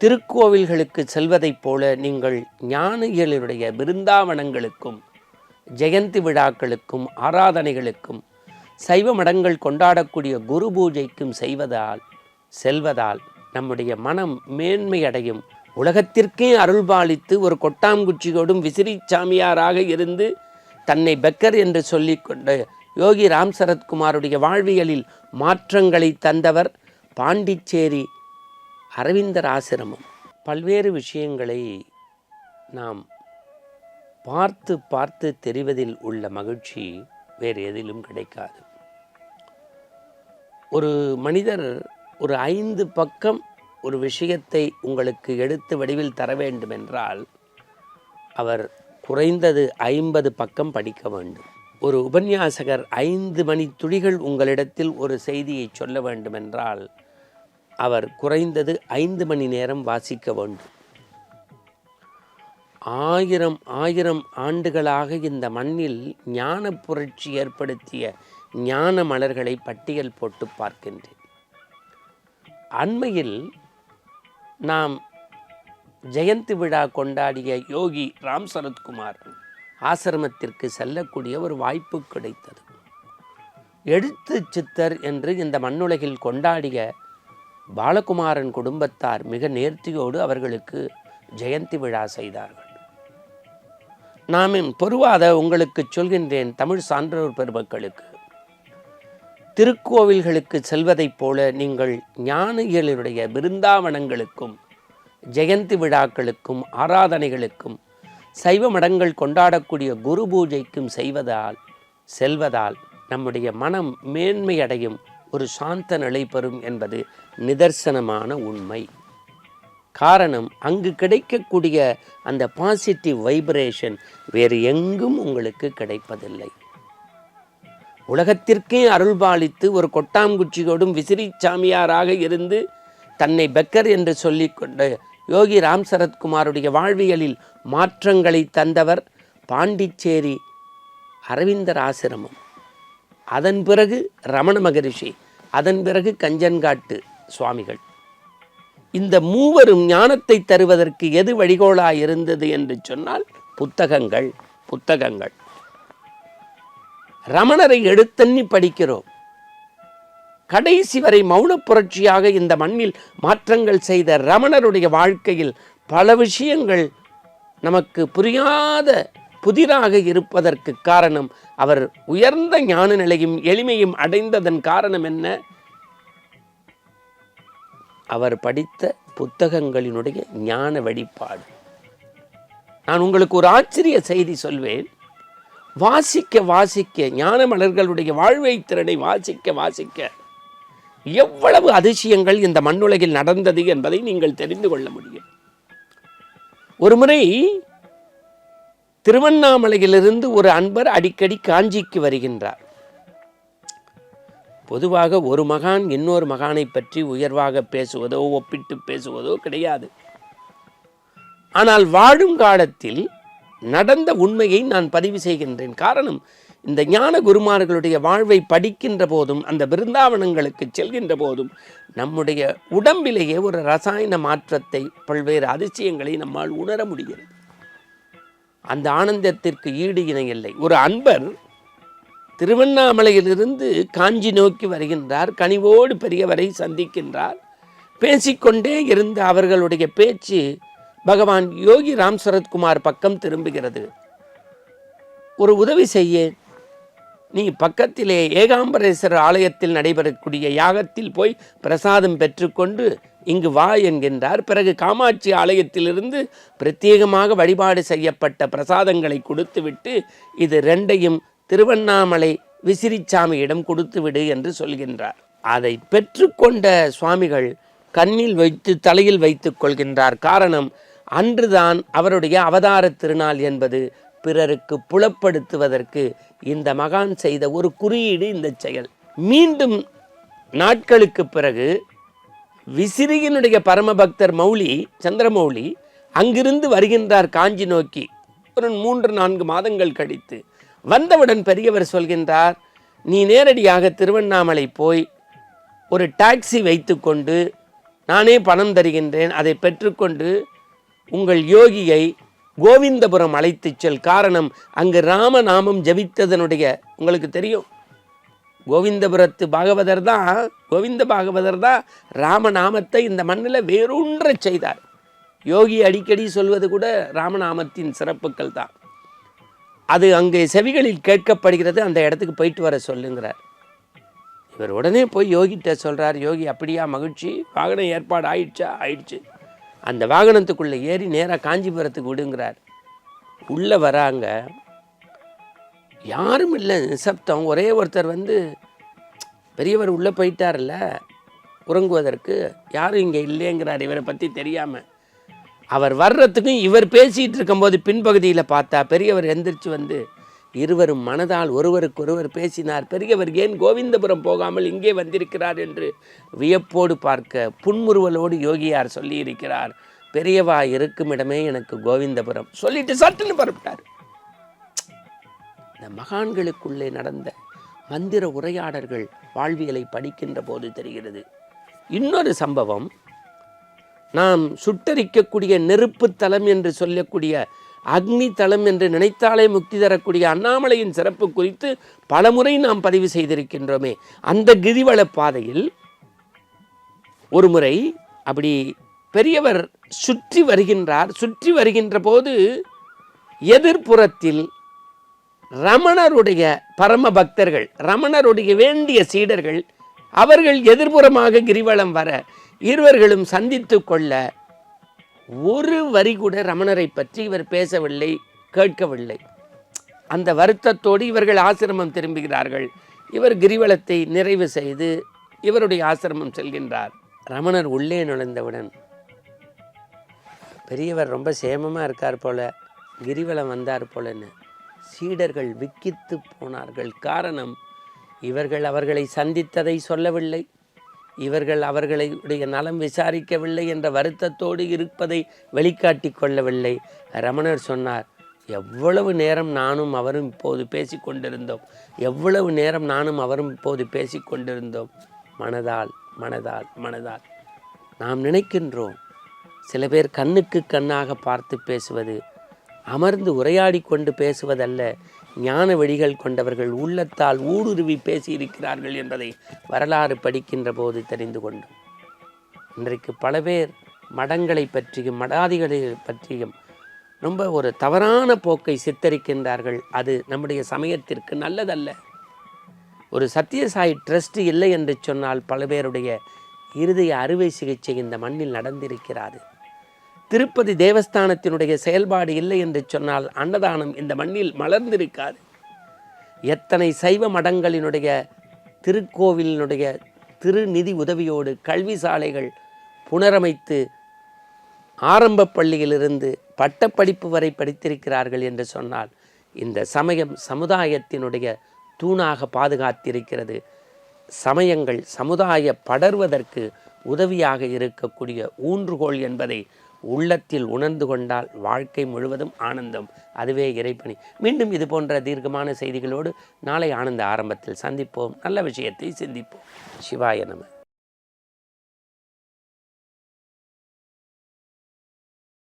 திருக்கோவில்களுக்கு செல்வதைப் போல நீங்கள் ஞானிகளுடைய பிருந்தாவனங்களுக்கும் ஜெயந்தி விழாக்களுக்கும் ஆராதனைகளுக்கும் சைவ மடங்கள் கொண்டாடக்கூடிய குரு பூஜைக்கும் செய்வதால் செல்வதால் நம்முடைய மனம் மேன்மையடையும். உலகத்திற்கே அருள்பாலித்து ஒரு கொட்டாங்குச்சியோடும் விசிறி சாமியாராக இருந்து தன்னை பெக்கர் என்று சொல்லிக்கொண்ட யோகி ராம் சரத்குமாருடைய வாழ்வியலில் மாற்றங்களை தந்தவர் பாண்டிச்சேரி அரவிந்தர் ஆசிரமம். பல்வேறு விஷயங்களை நாம் பார்த்து பார்த்து தெரிவதில் உள்ள மகிழ்ச்சி வேறு எதிலும் கிடைக்காது. ஒரு மனிதர் ஒரு ஐந்து பக்கம் ஒரு விஷயத்தை உங்களுக்கு எடுத்து வடிவில் தர வேண்டும் என்றால் அவர் குறைந்தது ஐம்பது பக்கம் படிக்க வேண்டும். ஒரு உபன்யாசகர் ஐந்து மணி துளிகள் உங்களிடத்தில் ஒரு செய்தியை சொல்ல வேண்டுமென்றால் அவர் குறைந்தது ஐந்து மணி நேரம் வாசிக்க வேண்டும். ஆயிரம் ஆயிரம் ஆண்டுகளாக இந்த மண்ணில் ஞான புரட்சி ஏற்படுத்திய ஞான மலர்களை பட்டியல் போட்டு பார்க்கின்றேன். அண்மையில் நாம் ஜெயந்தி விழா கொண்டாடிய யோகி ராம் சரத்குமார் ஆசிரமத்திற்கு செல்லக்கூடிய ஒரு வாய்ப்பு கிடைத்தது. எழுத்து சித்தர் என்று இந்த மண்ணுலகில் கொண்டாடிய பாலகுமாரன் குடும்பத்தார் மிக நேர்த்தியோடு அவர்களுக்கு ஜெயந்தி விழா செய்தார்கள். நாம் பொருவாத உங்களுக்கு சொல்கின்றேன் தமிழ் சான்றோர் பெருமக்களுக்கு. திருக்கோவில்களுக்கு செல்வதைப் போல நீங்கள் ஞானிகளுடைய பிருந்தாவனங்களுக்கும் ஜெயந்தி விழாக்களுக்கும் ஆராதனைகளுக்கும் சைவ மடங்கள் கொண்டாடக்கூடிய குரு பூஜைக்கும் செய்வதால் செல்வதால் நம்முடைய மனம் மேன்மையடையும். ஒரு சாந்த நிலை பெறும் என்பது நிதர்சனமான உண்மை. காரணம் அங்கு கிடைக்கக்கூடிய அந்த பாசிட்டிவ் வைப்ரேஷன் வேறு எங்கும் உங்களுக்கு கிடைப்பதில்லை. உலகத்திற்கே அருள்பாலித்து ஒரு கொட்டாங்குச்சியோடும் விசிறி சாமியாராக இருந்து தன்னை பெக்கர் என்று சொல்லிக்கொண்ட யோகி ராம் சரத்குமாருடைய வாழ்வியலில் மாற்றங்களை தந்தவர் பாண்டிச்சேரி அரவிந்தர் ஆசிரமம் அதன் பிறகு ரமண மகரிஷி அதன் பிறகு கஞ்சன்காட்டு சுவாமிகள். இந்த மூவரும் ஞானத்தை தருவதற்கு எது வழிகோலாய் இருந்தது என்று சொன்னால் புத்தகங்கள் புத்தகங்கள். ரமணரை எடுத்தண்ணி படிக்கிறோம். கடைசி வரை மௌன புரட்சியாக இந்த மண்ணில் மாற்றங்கள் செய்த ரமணருடைய வாழ்க்கையில் பல விஷயங்கள் நமக்கு புரியாத புதிராக இருப்பதற்கு காரணம் அவர் உயர்ந்த ஞான நிலையும் எளிமையும் அடைந்ததன் காரணம் என்ன? அவர் படித்த புத்தகங்களினுடைய ஞான வழிபாடு. நான் உங்களுக்கு ஒரு ஆச்சரிய செய்தி சொல்வேன். வாசிக்க வாசிக்க ஞான மலர்களுடைய வாழ்வை திறனை வாசிக்க வாசிக்க எவ்வளவு அதிசயங்கள் இந்த மண்ணுலகில் நடந்தது என்பதை நீங்கள் தெரிந்து கொள்ள முடியும். ஒருமுறை திருவண்ணாமலையிலிருந்து ஒரு அன்பர் அடிக்கடி காஞ்சிக்கு வருகின்றார். பொதுவாக ஒரு மகான் இன்னொரு மகானை பற்றி உயர்வாக பேசுவதோ ஒப்பிட்டு பேசுவதோ கிடையாது. ஆனால் வாழும் காலத்தில் நடந்த உண்மையை நான் பதிவு செய்கின்றேன். காரணம் இந்த ஞான குருமார்களுடைய வாழ்வை படிக்கின்ற போதும் அந்த பிருந்தாவனங்களுக்கு செல்கின்ற போதும் நம்முடைய உடம்பிலேயே ஒரு ரசாயன மாற்றத்தை பல்வேறு அதிசயங்களை நம்மால் உணர முடிகிறது. அந்த ஆனந்தத்திற்கு ஈடு இணை இல்லை. ஒரு அன்பர் திருவண்ணாமலையிலிருந்து காஞ்சி நோக்கி வருகின்றார் கனிவோடு பெரியவரை சந்திக்கின்றார். பேசிக்கொண்டே இருந்த அவர்களுடைய பேச்சு பகவான் யோகி ராம் சரத்குமார் பக்கம் திரும்புகிறது. ஒரு உதவி செய்ய. நீ பக்கத்திலே ஏகாம்பரேஸ்வரர் ஆலயத்தில் நடைபெறக்கூடிய யாகத்தில் போய் பிரசாதம் பெற்றுக்கொண்டு இங்கு வா என்கின்றார். பிறகு காமாட்சி ஆலயத்திலிருந்து பிரத்யேகமாக வழிபாடு செய்யப்பட்ட பிரசாதங்களை கொடுத்துவிட்டு இது ரெண்டையும் திருவண்ணாமலை விசிறிச்சாமியிடம் கொடுத்துவிடு என்று சொல்கின்றார். அதை பெற்றுக்கொண்ட சுவாமிகள் கண்ணில் வைத்து தலையில் வைத்துக் கொள்கின்றார். காரணம் அன்றுதான் அவருடைய அவதார திருநாள் என்பது பிறருக்கு புலப்படுத்துவதற்கு இந்த மகான் செய்த ஒரு குறியீடு இந்த செயல். மீண்டும் நாட்களுக்கு பிறகு விசிறியினுடைய பரமபக்தர் மௌலி சந்திரமௌலி அங்கிருந்து வருகின்றார் காஞ்சி நோக்கி. ஒரு மூன்று நான்கு மாதங்கள் கழித்து. வந்தவுடன் பெரியவர் சொல்கின்றார் நீ நேரடியாக திருவண்ணாமலை போய் ஒரு டாக்ஸி வைத்துக்கொண்டு நானே பணம் தருகின்றேன். அதை பெற்றுக்கொண்டு உங்கள் யோகியை கோவிந்தபுரம் அழைத்துச் செல். காரணம் அங்கு ராமநாமம் ஜபித்ததனுடைய உங்களுக்கு தெரியும். கோவிந்தபுரத்து பாகவதர் தான் கோவிந்த பாகவதர் தான் ராமநாமத்தை இந்த மண்ணில் வேரூன்றச் செய்தார். யோகி அடிக்கடி சொல்வது கூட ராமநாமத்தின் சிறப்புகள் தான். அது அங்கே செவிகளில் கேட்கப்படுகிறது அந்த இடத்துக்கு போயிட்டு வர சொல்லுங்கிறார். இவர் உடனே போய் யோகிட்ட சொல்கிறார் யோகி அப்படியா மகிழ்ச்சி? வாகனம் ஏற்பாடு ஆயிடுச்சா? ஆயிடுச்சு. அந்த வாகனத்துக்குள்ளே ஏறி நேராக காஞ்சிபுரத்துக்கு விடுங்கிறார். உள்ளே வராங்க. யாரும் இல்லை நிசப்தம். ஒரே ஒருத்தர் வந்து பெரியவர் உள்ளே போயிட்டார்ல உறங்குவதற்கு. யாரும் இங்கே இல்லைங்கிறார் இவரை பற்றி தெரியாமல் அவர் வர்றதுக்கும் இவர் பேசிகிட்டு இருக்கும்போது பின்பகுதியில் பார்த்தா பெரியவர் எந்திரிச்சு வந்து இருவரும் மனதால் ஒருவருக்கொருவர் பேசினார். பெரியவர் ஏன் கோவிந்தபுரம் போகாமல் இங்கே வந்திருக்கிறார் என்று வியப்போடு பார்க்க புன்முறுவலோடு யோகியார் சொல்லியிருக்கிறார். பெரியவா இருக்கும் இடமே எனக்கு கோவிந்தபுரம். சொல்லிட்டு சட்டுன்னு பரப்பிட்டார் இந்த மகான்களுக்குள்ளே நடந்த மந்திர உரையாடல்கள் வாழ்வியலை படிக்கின்ற போது தெரிகிறது. இன்னொரு சம்பவம் நாம் சுட்டரிக்கக்கூடிய நெருப்பு தலம் என்று சொல்லக்கூடிய அக்னி தலம் என்று நினைத்தாலே முக்தி தரக்கூடிய அண்ணாமலையின் சிறப்பு குறித்து பலமுறை நாம் பதிவு செய்திருக்கின்றோமே. அந்த கிரிவல பாதையில் ஒரு முறை அப்படி பெரியவர் சுற்றி வருகின்றார். சுற்றி வருகின்ற போது எதிர்ப்புறத்தில் ரமணருடைய பரம பக்தர்கள் ரமணருடைய வேண்டிய சீடர்கள் அவர்கள் எதிர்புறமாக கிரிவலம் வர இருவர்களும் சந்தித்து கொள்ள ஒரு வரி கூட ரமணரை பற்றி இவர் பேசவில்லை கேட்கவில்லை. அந்த வருத்தத்தோடு இவர்கள் ஆசிரமம் திரும்புகிறார்கள். இவர் கிரிவலத்தை நிறைவு செய்து இவருடைய ஆசிரமம் செல்கின்றார். ரமணர் உள்ளே நுழைந்தவுடன் பெரியவர் ரொம்ப சேமமாக இருக்கார் போல கிரிவலம் வந்தார் போலன்னு. சீடர்கள் விக்கித்து போனார்கள். காரணம் இவர்கள் அவர்களை சந்தித்ததை சொல்லவில்லை. இவர்கள் அவர்களுடைய நலம் விசாரிக்கவில்லை என்ற வருத்தத்தோடு இருப்பதை வெளிக்காட்டி கொள்ளவில்லை. ரமணர் சொன்னார் எவ்வளவு நேரம் நானும் அவரும் இப்போது பேசிக்கொண்டிருந்தோம் எவ்வளவு நேரம் நானும் அவரும் இப்போது பேசிக்கொண்டிருந்தோம் மனதால் மனதால் மனதால். நாம் நினைக்கின்றோம் சில பேர் கண்ணுக்கு கண்ணாக பார்த்து பேசுவது அமர்ந்து உரையாடி கொண்டு பேசுவதல்ல ஞான வழிகள் கொண்டவர்கள் உள்ளத்தால் ஊடுருவி பேசியிருக்கிறார்கள் என்பதை வரலாறு படிக்கின்ற போது தெரிந்து கொண்டோம். இன்றைக்கு பல பேர் மடங்களை பற்றியும் மடாதிகளை பற்றியும் ரொம்ப ஒரு தவறான போக்கை சித்தரிக்கின்றார்கள். அது நம்முடைய சமயத்திற்கு நல்லதல்ல. ஒரு சத்யசாய் ட்ரஸ்ட் இல்லை என்று சொன்னால் பல பேருடைய இருதய அறுவை சிகிச்சை இந்த மண்ணில் நடந்திருக்கிறாரு திருப்பதி தேவஸ்தானத்தினுடைய செயல்பாடு இல்லை என்று சொன்னால் அன்னதானம் இந்த மண்ணில் மலர்ந்திருக்காது. எத்தனை சைவ மடங்களினுடைய திருக்கோவிலினுடைய திருநிதி உதவியோடு கல்வி சாலைகள் புனரமைத்து ஆரம்ப பள்ளியிலிருந்து பட்டப்படிப்பு வரை படித்திருக்கிறார்கள் என்று சொன்னால் இந்த சமயம் சமுதாயத்தினுடைய தூணாக பாதுகாத்திருக்கிறது. சமயங்கள் சமுதாய படர்வதற்கு உதவியாக இருக்கக்கூடிய ஊன்றுகோல் என்பதை உள்ளத்தில் உணர்ந்து கொண்டால் வாழ்க்கை முழுவதும் ஆனந்தம். அதுவே இறைப்பணி. மீண்டும் இது போன்ற தீர்க்கமான செய்திகளோடு நாளை ஆனந்த ஆரம்பத்தில் சந்திப்போம். நல்ல விஷயத்தை சிந்திப்போம். சிவாய நம.